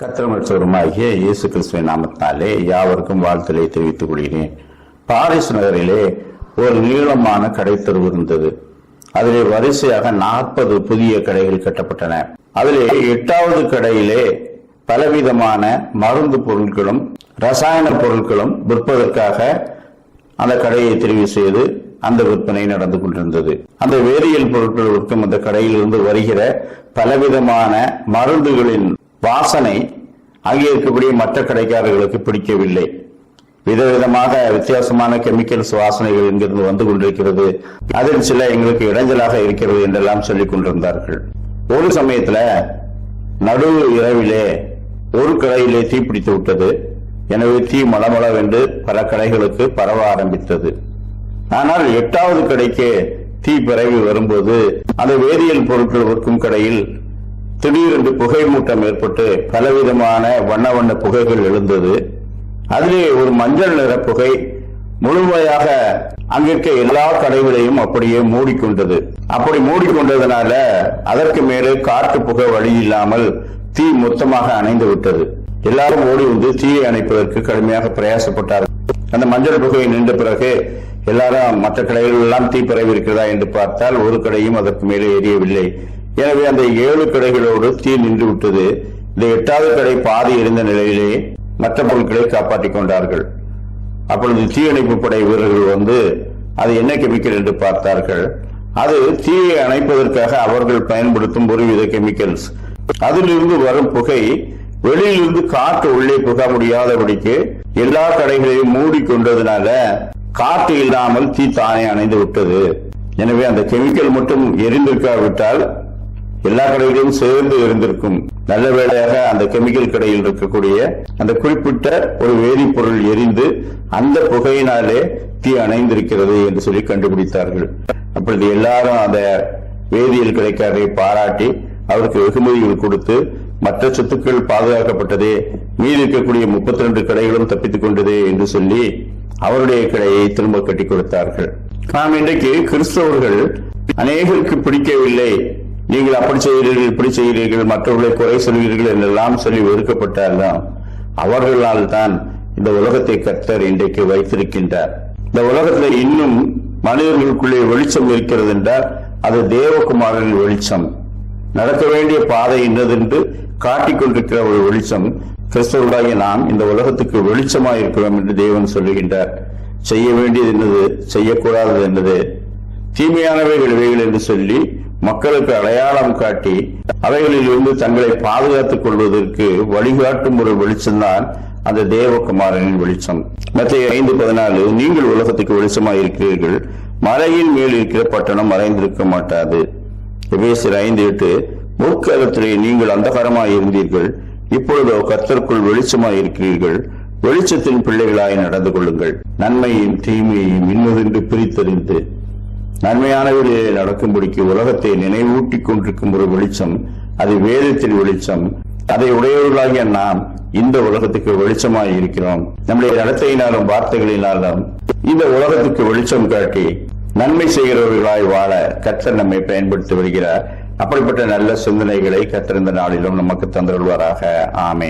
கத்திரமற்றவருமாகிய இயேசு கிறிஸ்துவின் நாமத்தினாலே யாவருக்கும் வாழ்த்தலை தெரிவித்துக் கொள்கிறேன். பாரிஸ் நகரிலே ஒரு நீளமான கடை தெருவு இருந்தது. அதிலே வரிசையாக நாற்பது புதிய கடைகள் கட்டப்பட்டன. அதிலே எட்டாவது கடையிலே பலவிதமான மருந்து பொருட்களும் ரசாயன பொருட்களும் விற்பதற்காக அந்த கடையை தெரிவு செய்து அந்த விற்பனை நடந்து கொண்டிருந்தது. அந்த வேதியியல் பொருட்கள் விற்கும் அந்த கடையிலிருந்து வருகிற பலவிதமான மருந்துகளின் வாசனை அங்கே இருக்கக்கூடிய மற்ற கடைக்காரர்களுக்கு பிடிக்கவில்லை. விதவிதமாக வித்தியாசமான கெமிக்கல்ஸ் வாசனைகள் இங்கிருந்து வந்து கொண்டிருக்கிறது. அதில் சில எங்களுக்கு இடைஞ்சலாக இருக்கிறது என்றெல்லாம் சொல்லிக் கொண்டிருந்தார்கள். ஒரு சமயத்துல நடு இரவிலே ஒரு கடையிலே தீ பிடித்து விட்டது. எனவே தீ மளமளவென்று பல கடைகளுக்கு பரவ ஆரம்பித்தது. ஆனால் எட்டாவது கடைக்கு தீ பரவி வரும்போது அந்த வேதியியல் பொருட்கள் விற்கும் கடையில் திடீரென்று புகை மூட்டம் ஏற்பட்டு பலவிதமான வண்ண வண்ண புகைகள் எழுந்தது. அதிலே ஒரு மஞ்சள் நிற புகை முழுமையாக அங்கிருக்க எல்லா கடைகளையும் அப்படியே மூடிக்கொண்டது. அப்படி மூடிக்கொண்டதுனால அதற்கு மேலே காற்று புகை வழி இல்லாமல் தீ மொத்தமாக அணைந்து விட்டது. எல்லாரும் ஓடி வந்து தீயை அணைப்பதற்கு கடுமையாக பிரயாசப்பட்டார்கள். அந்த மஞ்சள் புகையை நின்ற பிறகு எல்லாரும் மற்ற கடைகள் எல்லாம் தீ பரவி இருக்கிறதா என்று பார்த்தால் ஒரு கடையும் அதற்கு மேலே எரியவில்லை. எனவே அந்த ஏழு கடைகளோடு தீ நின்று விட்டது இந்த எட்டாவது கடை பாதி இருந்த நிலையிலே மற்ற பொருட்களை காப்பாற்றிக் கொண்டார்கள். அப்பொழுது தீயணைப்பு படை வீரர்கள் வந்து அது என்ன கெமிக்கல் என்று பார்த்தார்கள்? அது தீயை அணைப்பதற்காக அவர்கள் பயன்படுத்தும் ஒருவித கெமிக்கல்ஸ். அதிலிருந்து வரும் புகை வெளியிலிருந்து காற்று உள்ளே புக முடியாதபடிக்கு எல்லா கடைகளையும் மூடிக்கொண்டதுனால காற்று இல்லாமல் தீ தானே அணைந்து விட்டது. எனவே அந்த கெமிக்கல் மட்டும் எரிந்திருக்காவிட்டால் எல்லா கடைகளிலும் சேர்ந்து இருந்திருக்கும். நல்ல வேளையாக அந்த கெமிக்கல் கடையில் இருக்கக்கூடிய அந்த குறிப்பிட்ட ஒரு வேதிப்பொருள் எரிந்து அந்த புகையினாலே தீ அணைந்திருக்கிறது என்று சொல்லி கண்டுபிடித்தார்கள். அப்பொழுது எல்லாரும் அந்த வேதியியல் கடைக்காரரை பாராட்டி அவருக்கு வெகுமதிகள் கொடுத்து மற்ற சொத்துக்கள் பாதுகாக்கப்பட்டதே மீதி இருக்கக்கூடிய முப்பத்தி ரெண்டு கடைகளும் தப்பித்துக் கொண்டது என்று சொல்லி அவருடைய கடையை திரும்ப கட்டி கொடுத்தார்கள். நாம் இன்றைக்கு கிறிஸ்தவர்கள் அநேகருக்கு பிடிக்கவில்லை. நீங்கள் அப்படி செய்கிறீர்கள் இப்படி செய்கிறீர்கள் மற்றவர்களை குறை சொல்வீர்கள் என்றெல்லாம் சொல்லி ஒதுக்கப்பட்டாலும் அவர்களால் தான் இந்த உலகத்தை கர்த்தர் இன்றைக்கு வைத்திருக்கின்றார். இந்த உலகத்தில் இன்னும் மனிதர்களுக்குள்ளே வெளிச்சம் இருக்கிறது என்றால் அது தேவகுமாரனின் வெளிச்சம். நடக்க வேண்டிய பாதை இன்னது என்று காட்டிக்கொண்டிருக்கிற ஒரு வெளிச்சம். கிறிஸ்தவர்களாகிய நாம் இந்த உலகத்துக்கு வெளிச்சமாக இருக்கிறோம் என்று தேவன் சொல்லுகின்றார். செய்ய வேண்டியது என்னது? செய்யக்கூடாதது என்னது? தீமையானவைகள் இவைகள் என்று சொல்லி மக்களுக்கு அடையாளம் காட்டி அவைகளில் இருந்து தங்களை பாதுகாத்துக் கொள்வதற்கு வழிகாட்டும் ஒரு வெளிச்சம்தான் அந்த தேவகுமாரனின் வெளிச்சம். மத்திய ஐந்து பதினாலு நீங்கள் உலகத்துக்கு வெளிச்சமாக இருக்கிறீர்கள். மலையின் மேல் இருக்கிற பட்டணம் மறைந்திருக்க மாட்டாது. எபேசியர் ஐந்து எட்டு முற்காலத்திலே நீங்கள் அந்தகாரமாக இருந்தீர்கள். இப்பொழுதோ கர்த்தருக்குள் வெளிச்சமாக இருக்கிறீர்கள். வெளிச்சத்தின் பிள்ளைகளாய் நடந்து கொள்ளுங்கள். நன்மையும் தீமையையும் இன்னதென்று பிரித்தறிந்து நன்மையானவர்களே நடக்கும்படிக்கு உலகத்தை நினைவூட்டிக் கொண்டிருக்கும் ஒரு வெளிச்சம் அது வேதத்தின் வெளிச்சம். அதை உடையவர்களாகிய நாம் இந்த உலகத்துக்கு வெளிச்சமாய் இருக்கிறோம். நம்முடைய நடத்தையினாலும் வார்த்தைகளினாலும் இந்த உலகத்துக்கு வெளிச்சம் காட்டி நன்மை செய்கிறவர்களாய் வாழ கத்தர் நம்மை பயன்படுத்தி வருகிறார். அப்படிப்பட்ட நல்ல சிந்தனைகளை கத்திருந்த நாளிலும் நமக்கு தந்துள்வாராக ஆமேன்.